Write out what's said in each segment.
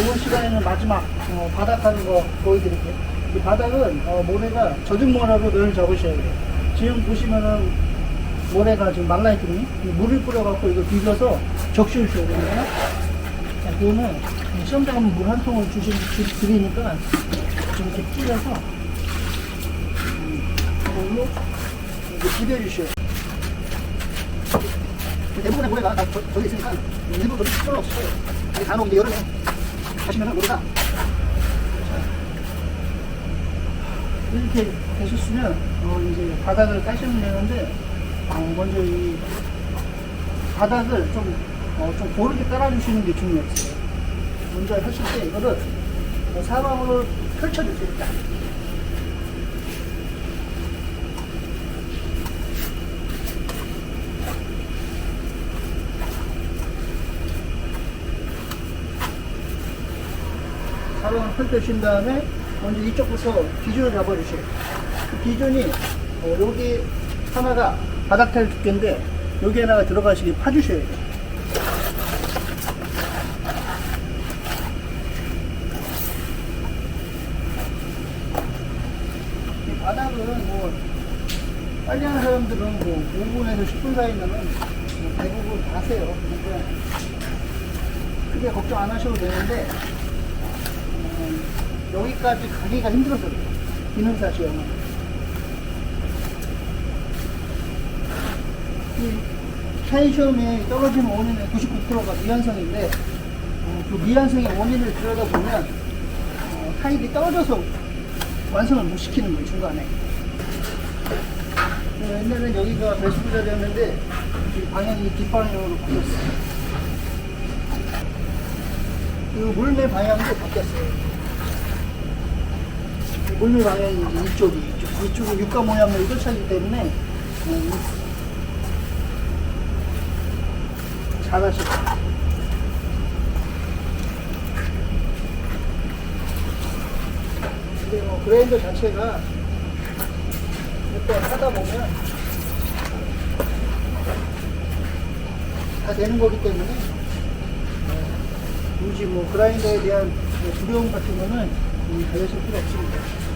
이번 시간에는 마지막 어, 바닥 하는 거 보여드릴게요. 이 바닥은 어, 모래가 젖은 모래로 늘 접으셔야 돼요. 지금 보시면은 모래가 지금 말라 있거든요. 이 물을 뿌려갖고 이거 비벼서 적셔 주셔야 됩니다. 자, 그거는 시험장 가면 물 한 통을 주시, 주, 드리니까 이렇게 뿌려서 음, 이걸로 이렇게 비벼주셔야 돼요. 대부분의 모래가 다 저- 저기 있으니까 일부 도 필요 없어요. 간혹 여름에 가시면은 모래가 이렇게 되셨으면 어, 이제 바닥을 까시면 되는데 어, 먼저 이 바닥을 좀, 어, 좀 고르게 깔아주시는 게 중요했어요. 먼저 하실 때 이거를 어, 사방으로 펼쳐주세요. 사방을 펼쳐주신 다음에 먼저 이쪽부터 기준을 잡아주세요. 그 기준이 어, 여기 하나가 바닥 타일 두께인데 여기 하나가 들어가시게 파주셔야 돼요. 이 바닥은 뭐 빨리 하는 사람들은 뭐 5분에서 10분 사이면은 뭐 대부분 다 하세요. 그러니까 크게 걱정 안 하셔도 되는데 음, 여기까지 가기가 그래요. 기능사 시험은. 이 타이 시험에 떨어지는 원인의 99%가 미완성인데 어, 그 미완성의 원인을 들여다보면 어, 타일이 떨어져서 완성을 못 시키는 거예요 중간에 어, 옛날에는 여기가 배수구 자리였는데 이 방향이 뒷방향으로 바뀌었어요 그 물매 방향도 바뀌었어요 이 물매 방향이 이쪽이 이쪽, 이쪽은 육가 모양을 이렇차기 때문에 어, 이- 잘하셨어요 근데 뭐 그라인더 자체가 몇번 하다 보면 다 되는 거기 때문에 어, 굳이 뭐 그라인더에 대한 뭐 두려움 같은 거는 음, 가지실 필요 없습니다.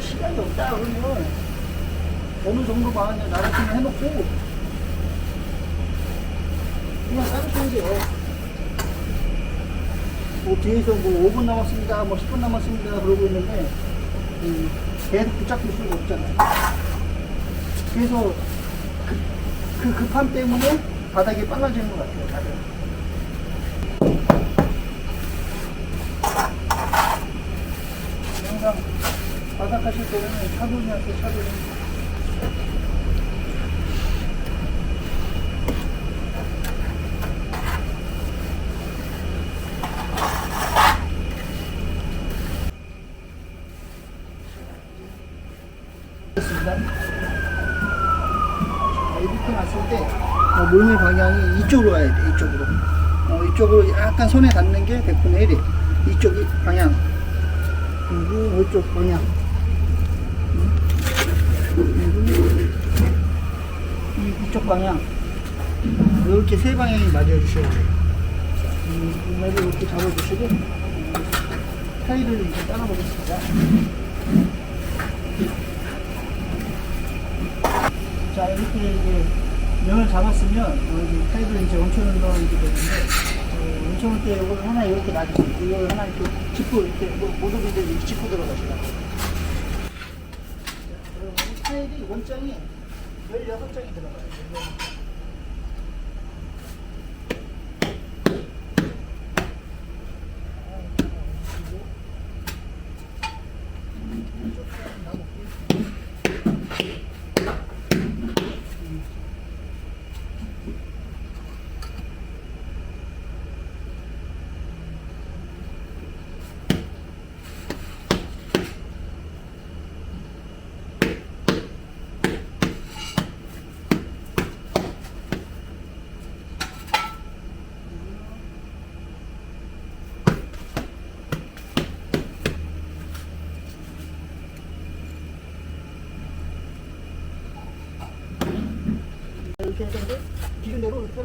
뭐 시간이 없다 그러면 어느 정도만 나라팀 해놓고 그냥 따르시면 돼요. 뭐 뒤에서 뭐 5분 남았습니다, 뭐 10분 남았습니다 그러고 있는데 음, 계속 붙잡힐 수가 없잖아요. 그래서 그, 그 급함 때문에 바닥이 빨라지는 것 같아요, 다들. 바닥 하실 때는 차분히 하세요, 차분히. 됐습니다. 이렇게 놨을 때 어, 방향이 이쪽으로 와야 돼 이쪽으로 어, 이쪽으로 약간 손에 닿는 게 100분의 1이 이쪽이 방향 그리고 이쪽 방향 음. 그리고 이, 이쪽 방향. 이렇게 세 방향이 맞아 주셔야 돼요. 음, 물매를 이렇게 잡아주시고 음, 타일을 이제 따라 보겠습니다. 자 이렇게 이제 면을 잡았으면 여기 타입을 이제 얹혀는 넣어야 되는데 어, 얹혀놓을 때 이걸 하나 이렇게 놔주세요. 이걸 하나 이렇게 짚고 이렇게 뭐 모두비들 이렇게 짚고 들어가시라고 그러면 타일이 원장이 16장이 들어가요. 이렇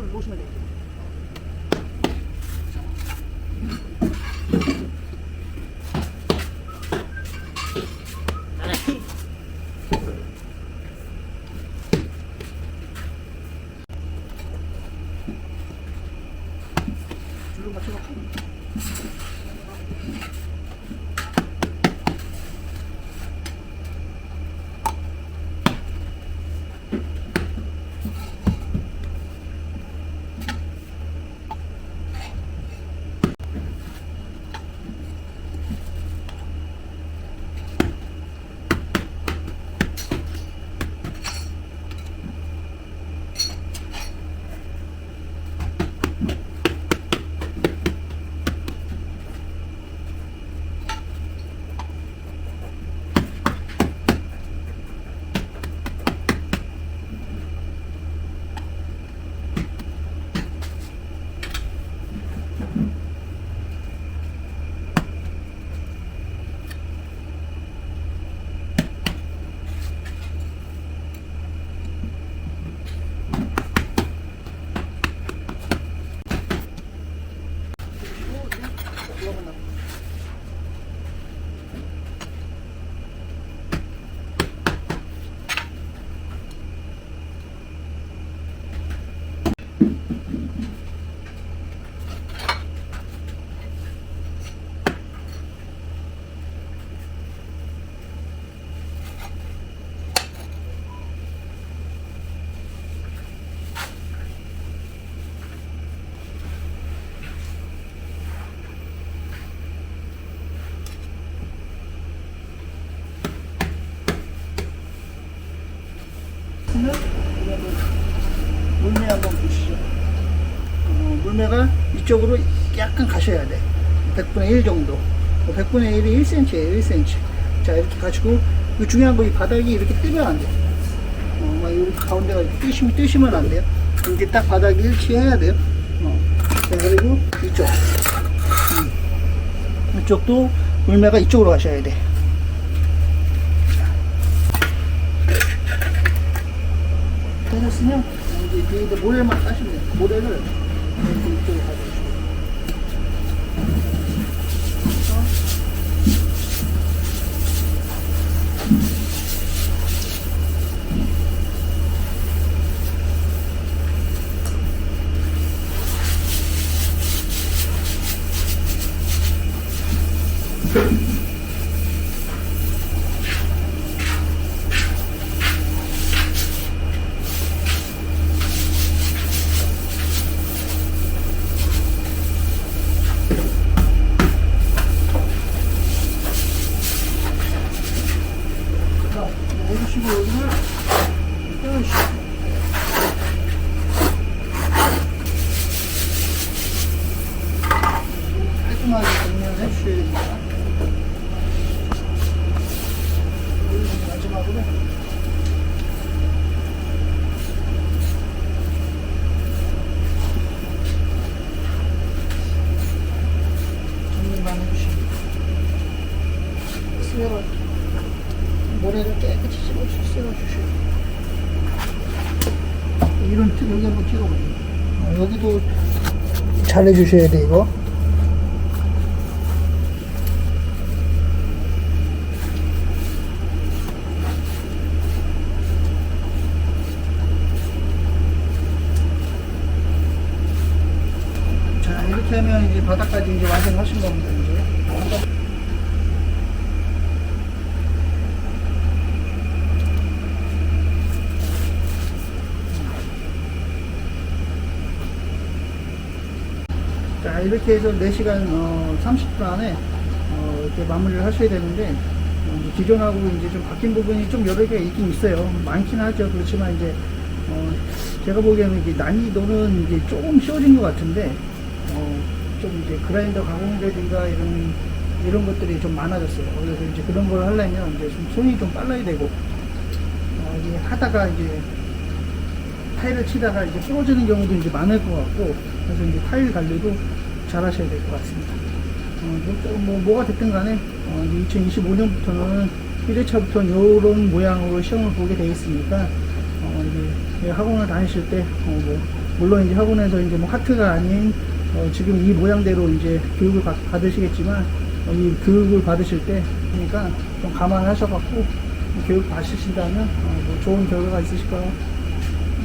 게 이쪽으로 약간 가셔야 돼. 100분의 1 정도. 100분의 1이 1cm예요, 1cm. 자, 이렇게 가지고, 그 중요한 거, 이 바닥이 이렇게 뜨면 안 돼. 어, 막 이렇게 가운데가 이렇게 뜨시면, 뜨시면 안 돼요. 이렇게 딱 바닥이 일치해야 돼요. 어. 자, 그리고 이쪽. 음. 이쪽도 물매가 이쪽으로 가셔야 돼. 되셨으면 이제 뒤에 모래만 따시면 돼요. 모래를 이쪽에 가져오 해주시고 스웨어 모래를 깨끗이 씹어 씹어주셔요. 이런 틈 여기 한번 찍어보세요. 어, 여기도 잘 해주셔야 돼 이거. 자 이렇게 하면 이제 바닥까지 이제 완성하신 겁니다 이제. 자 이렇게 해서 4시간 어, 30분 안에 어, 이렇게 마무리를 하셔야 되는데 어, 기존하고 이제 좀 바뀐 부분이 좀 여러 개 있긴 있어요 많긴 하죠 그렇지만 이제 어, 제가 보기에는 이제 난이도는 이제 조금 쉬워진 것 같은데 어, 좀 이제 그라인더 가공이라든가 이런 이런 것들이 좀 많아졌어요 그래서 이제 그런 걸 하려면 이제 좀 손이 좀 빨라야 되고 어, 이게 하다가 이제 타일을 치다가 이제 부러지는 경우도 이제 많을 것 같고 그래서 이제 타일 관리도 잘 하셔야 될 것 같습니다. 어, 뭐, 또 뭐, 뭐 가 됐든 간에 어, 2025년부터는 1회차부터는 이런 모양으로 시험을 보게 되어 있으니까 어, 이제 학원을 다니실 때 어, 뭐, 물론 이제 학원에서 이제 뭐 하트가 아닌 어, 지금 이 모양대로 이제 교육을 받, 받으시겠지만 어, 이 교육을 받으실 때 그러니까 좀 감안하셔갖고 교육 받으신다면 어, 뭐 좋은 결과가 있으실 거라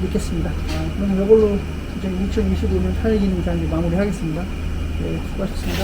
믿겠습니다. 아, 그럼 이걸로 이제 2025년 타이기능 장기 마무리하겠습니다. 네, 수고하셨습니다.